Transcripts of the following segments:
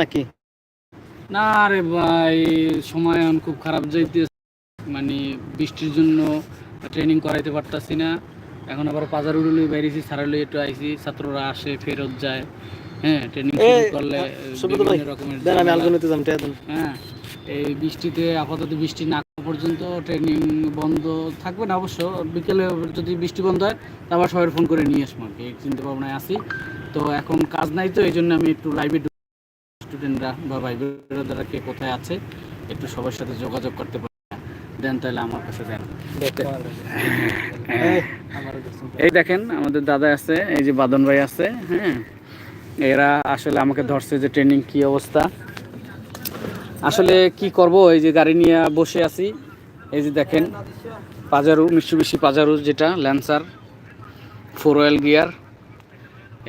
নাকি? না রে ভাই সময় এখন খুব খারাপ যাইতে মানে বৃষ্টির জন্য ট্রেনিং করাইতে পারতাছি না। এখন আবার বাজার উড়ুলি বাইরেছি সারালি একটু আইছি। ছাত্ররা আসে ফেরত যায়। হ্যাঁ ট্রেনিং এই, করলে বিভিন্ন রকমের হ্যাঁ এই বৃষ্টিতে আপাতত বৃষ্টি না পর্যন্ত ট্রেনিং বন্ধ থাকবে না। অবশ্য বিকেলে যদি বৃষ্টি বন্ধ হয় তা আবার সবাই ফোন করে নিয়ে আসব আর কি। চিন্তা ভাবনায় আছি। তো এখন কাজ নাই তো এই জন্য আমি একটু লাইভে স্টুডেন্টরা বা ভাই বোনেরা কে কোথায় আছে একটু সবার সাথে যোগাযোগ করতে পারি দেন তাহলে আমার কাছে দেন। এই দেখেন আমাদের দাদা আছে এই যে বাদন ভাই আছে হ্যাঁ? এরা আসলে আমাকে ধরছে যে ট্রেনিং কি অবস্থা। আসলে কি করব এই যে গাড়ি নিয়ে বসে আছি। এই যে দেখেন পাজারু মিশুবিশি পাজারু যেটা ল্যান্সার ফোর ওয়েল গিয়ার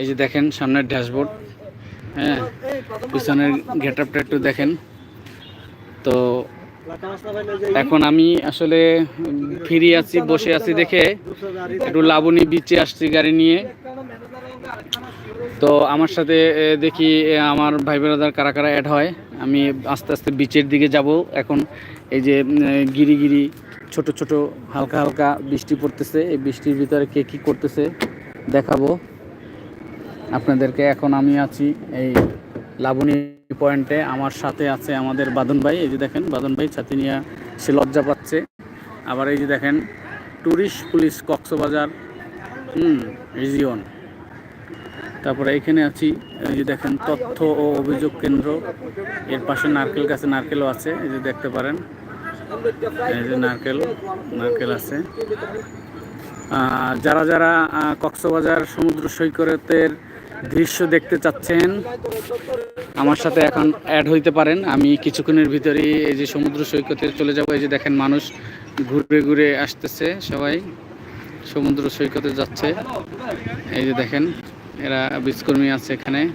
এই যে দেখেন সামনের ড্যাশবোর্ড। হ্যাঁ পিছনের গেট আপটা একটু দেখেন। তো এখন আমি আসলে ফ্রি আছি, বসে আছি দেখে একটু লাবণী বিচে আসছি গাড়ি নিয়ে। তো আমার সাথে দেখি আমার ভাই ব্রাদার কারা কারা অ্যাড হয়। আমি আস্তে আস্তে বিচের দিকে যাব। এখন এই যে গিরি গিরি ছোট ছোট হালকা হালকা বৃষ্টি পড়তেছে। এই বৃষ্টির ভিতরে কে কী করতেছে দেখাবো। আপনাদেরকে এখন আমি আছি এই লাবণী পয়েন্টে। আমার সাথে আছে আমাদের বাদন ভাই। এই যে দেখেন, বাদন ভাই ছাতি নিয়ে সে লজ্জা পাচ্ছে। আবার এই যে দেখেন ট্যুরিস্ট পুলিশ কক্সবাজার, হুম রিজিয়ন তারপরে এখানে আছি, এই যে দেখেন, তথ্য ও অভিযোগ কেন্দ্র। এর পাশে নারকেল গাছে নারকেলও আছে, এই যে দেখতে পারেন। এই যে নারকেল নারকেল আছে। যারা যারা কক্সবাজার সমুদ্র সৈকতের দৃশ্য দেখতে চাচ্ছেন। আমার সাথে এখন অ্যাড হইতে পারেন। আমি কিছুক্ষণের ভিতরেই এই যে সমুদ্র সৈকতে চলে যাব। এই যে দেখেন মানুষ ঘুরে ঘুরে আসতেছে সবাই। সমুদ্র সৈকতে যাচ্ছে। এই যে দেখেন, এরা বীজকর্মী আছে এখানে।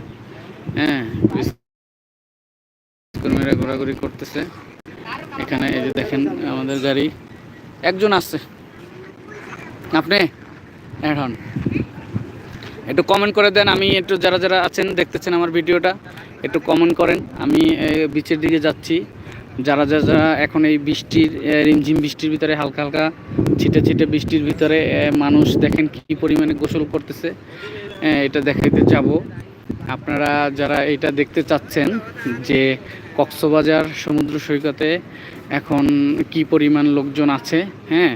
হ্যাঁ বীজকর্মীরা ঘোরাঘুরি করতেছে। এখানে এই যে দেখেন আমাদের গাড়ি। একজন আছে। আপনি? অ্যাড হন। একটু কমেন্ট করে দেন, আমি একটু যারা যারা আছেন, দেখতেছেন আমার ভিডিওটা, একটু কমেন্ট করেন। আমি বিচের দিকে যাচ্ছি। যারা যারা এখন এই বৃষ্টির রিমঝিম বৃষ্টির ভিতরে হালকা হালকা ছিটে ছিটে বৃষ্টির ভিতরে মানুষ দেখেন কি পরিমাণে গোসল করতেছে। এটা দেখাইতে যাব। আপনারা যারা এটা দেখতে চাচ্ছেন যে কক্সবাজার সমুদ্র সৈকতে এখন কি পরিমাণ লোকজন আছে হ্যাঁ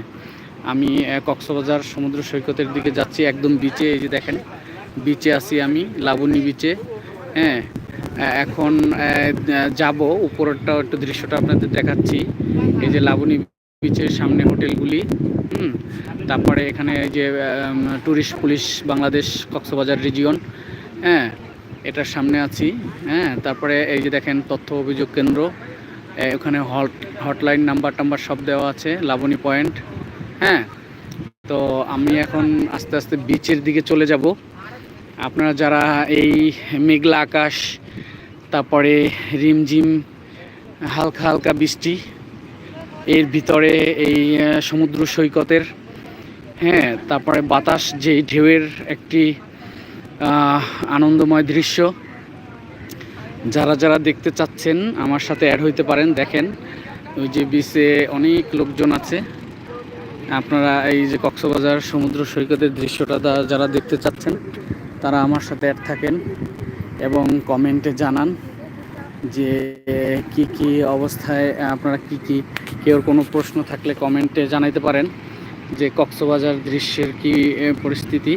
আমি কক্সবাজার সমুদ্র সৈকতের দিকে যাচ্ছি একদম বিচে এই যে দেখেন বিচে আছি আমি, লাবণী বিচে হ্যাঁ? এখন যাব উপরেরটা একটু দৃশ্যটা আপনাদের দেখাচ্ছি। এই যে লাবণী বিচের সামনে হোটেলগুলি, হুম? তারপরে এখানে এই যে tourist police Bangladesh Cox's Bazar region হ্যাঁ? এটার সামনে আছি হ্যাঁ? তারপরে এই যে দেখেন, তথ্য অভিযোগ কেন্দ্র ওখানে হট হটলাইন নাম্বার টাম্বার সব দেওয়া আছে, লাবণী পয়েন্ট হ্যাঁ তো আমি এখন আস্তে আস্তে বিচের দিকে চলে যাব। আপনারা যারা এই মেঘলা আকাশ, তারপরে রিমঝিম, হালকা হালকা বৃষ্টি, এর ভিতরে এই সমুদ্র সৈকতের হ্যাঁ তারপরে বাতাস যে ঢেউয়ের একটি আনন্দময় দৃশ্য। যারা যারা দেখতে চাচ্ছেন, আমার সাথে অ্যাড হইতে পারেন। দেখেন, ওই যে বিচে অনেক লোকজন আছে। আপনারা এই যে কক্সবাজার সমুদ্র সৈকতের দৃশ্যটা যারা দেখতে চাচ্ছেন, তারা আমার সাথে অ্যাড থাকেন এবং কমেন্টে জানান যে কি কি অবস্থায়, আপনারা কি কি, কেউ কোনো প্রশ্ন থাকলে কমেন্টে জানাইতে পারেন যে কক্সবাজার দৃশ্যের কি পরিস্থিতি।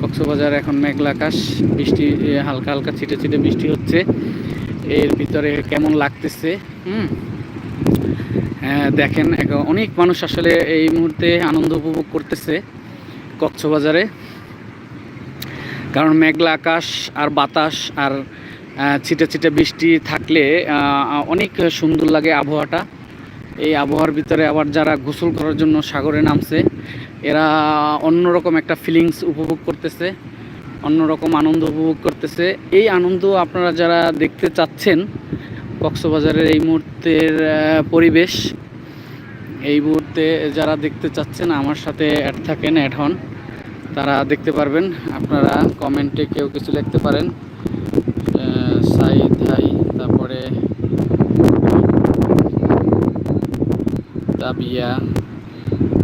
কক্সবাজার এখন মেঘলা আকাশ, বৃষ্টি হালকা হালকা ছিটে ছিটে বৃষ্টি হচ্ছে। এর ভিতরে কেমন লাগতেছে, হুম? দেখেন অনেক মানুষ আসলে এই মুহূর্তে আনন্দ উপভোগ করতেছে কক্সবাজারে। কারণ মেঘলা আকাশ আর বাতাস আর ছিটে ছিটে বৃষ্টি থাকলে অনেক সুন্দর লাগে আবহাওয়াটা। এই আবহাওয়ার ভিতরে আবার যারা গোসল করার জন্য সাগরে নামছে, এরা অন্যরকম একটা ফিলিংস উপভোগ করতেছে, অন্যরকম আনন্দ উপভোগ করতেছে। এই আনন্দ আপনারা যারা দেখতে চাচ্ছেন কক্সবাজারের এই মুহূর্তের পরিবেশ। এই মুহূর্তে যারা দেখতে চাচ্ছেন, আমার সাথে অ্যাড থাকেন অ্যাড হন, তারা দেখতে পারবেন। আপনারা কমেন্টে কেউ কিছু লিখতে পারেন। সাই হাই তারপরে তাবিয়া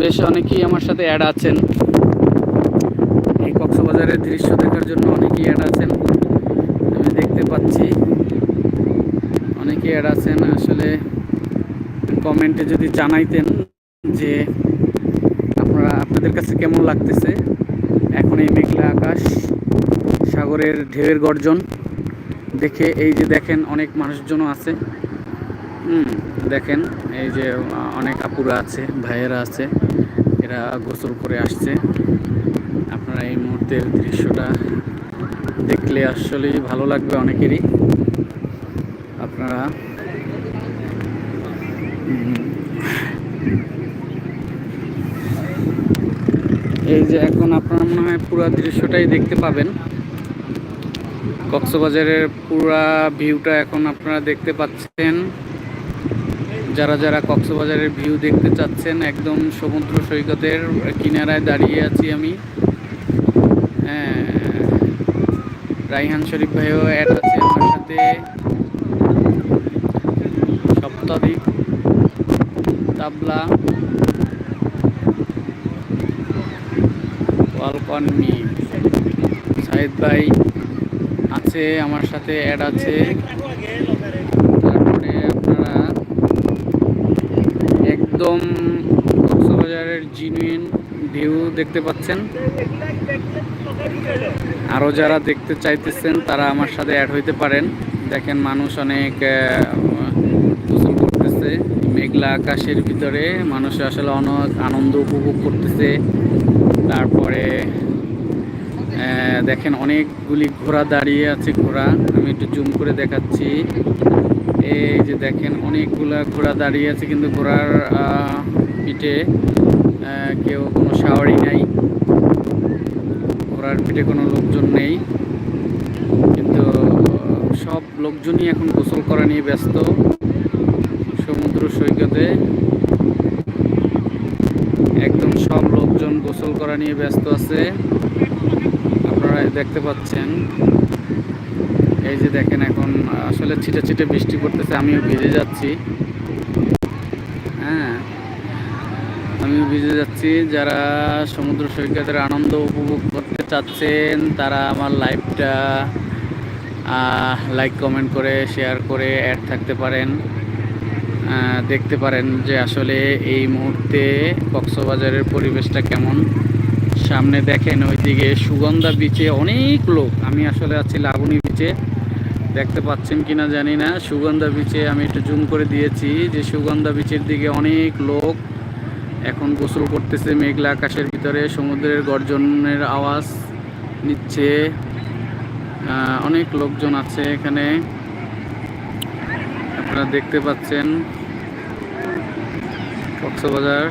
বেশ অনেকেই আমার সাথে অ্যাড আছেন। এই কক্সবাজারের দৃশ্য দেখার জন্য অনেকেই অ্যাড আছেন। অনেকেই আছেন, আসলে কমেন্টে যদি জানাইতেন যে আপনারা, আপনাদের কাছে কেমন লাগতেছে? এখন এই মেঘলা আকাশ, সাগরের ঢেউয়ের গর্জন, দেখে এই যে দেখেন অনেক মানুষজনও আছে। হুম, দেখেন এই যে অনেক আপুরা আছে, ভাইয়েরা আছে, এরা গোসল করে আসছে। আপনারা এই মুহূর্তের দৃশ্যটা দেখলে আসলেই ভালো লাগবে অনেকেরই। আপনারা। এই যে এখন আপনারা মনে হয় পুরো দৃশ্যটাই দেখতে পাবেন। কক্সবাজারের পুরা ভিউটা এখন আপনারা দেখতে পাচ্ছেন। যারা যারা কক্সবাজারের ভিউ দেখতে চাচ্ছেন, একদম সমুদ্র সৈকতের কিনারায় দাঁড়িয়ে আছি আমি। হ্যাঁ রাইহান শরীফ ভাইও অ্যাড আছে আমার সাথে। সপ্তাধিক তাবলা, ওয়ালকন মি ভাই আছে, আমার সাথে অ্যাড আছে। তারপরে আপনারা একদম কক্সবাজারের জিনুইন ভিউ দেখতে পাচ্ছেন। আরও যারা দেখতে চাইতেছেন, তারা আমার সাথে অ্যাড হইতে পারেন। দেখেন মানুষ অনেক আহ, মেঘলা আকাশের ভিতরে মানুষ আসলে অনেক আনন্দ উপভোগ করতেছে। তারপরে দেখেন অনেকগুলি ঘোড়া দাঁড়িয়ে আছে ঘোড়া। আমি একটু জুম করে দেখাচ্ছি। এই যে দেখেন অনেকগুলা ঘোড়া দাঁড়িয়ে আছে কিন্তু ঘোড়ার পিঠে কেউ কোনো শাওয়ারি নাই। ঘোড়ার পিঠে কোনো লোকজন নেই। কিন্তু সব লোকজনই এখন গোসল করা নিয়ে ব্যস্ত সমুদ্র সৈকতে একদম সব লোকজন গোসল করা নিয়ে ব্যস্ত আছে। আপনারা দেখতে পাচ্ছেন। এই যে দেখেন এখন, আসলে ছিটে ছিটে বৃষ্টি পড়তেছে, আমিও ভিজে যাচ্ছি। হ্যাঁ আমিও ভিজে যাচ্ছি। যারা সমুদ্র সৈকতের আনন্দ উপভোগ করতে চাচ্ছেন, তারা আমার লাইভটা লাইক কমেন্ট করে শেয়ার করে অ্যাড থাকতে পারেন। দেখতে পারেন যে আসলে এই মুহূর্তে কক্সবাজারের পরিবেশটা কেমন। সামনে দেখেন ওইদিকে সুগন্ধা বিচে অনেক লোক। আমি আসলে আছি লাবণী বিচে দেখতে পাচ্ছেন কিনা জানি না। সুগন্ধা বিচে আমি একটু জুম করে দিয়েছি যে সুগন্ধা বিচের দিকে অনেক লোক এখন গোসল করতেছে মেঘলা আকাশের ভিতরে, সমুদ্রের গর্জনের আওয়াজ নিচ্ছে। অনেক লোকজন আছে এখানে। আপনারা দেখতে পাচ্ছেন কক্সবাজার।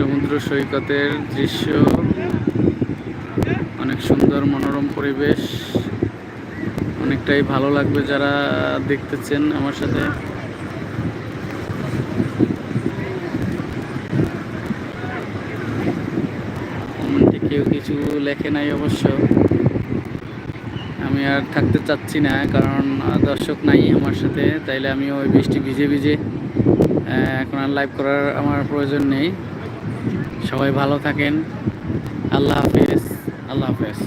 সমুদ্র সৈকতের দৃশ্য। অনেক সুন্দর মনোরম পরিবেশ। অনেকটাই ভালো লাগবে যারা দেখতেছেন আমার সাথে। কেউ কিছু লেখে নাই অবশ্য। আমি আর থাকতে চাচ্ছি না, কারণ দর্শক নাই আমার সাথে, তাইলে আমি ওই বৃষ্টি ভিজে ভিজে এখন আর লাইভ করার আমার প্রয়োজন নেই। সবাই ভালো থাকেন। আল্লাহ হাফেজ আল্লাহ হাফেজ।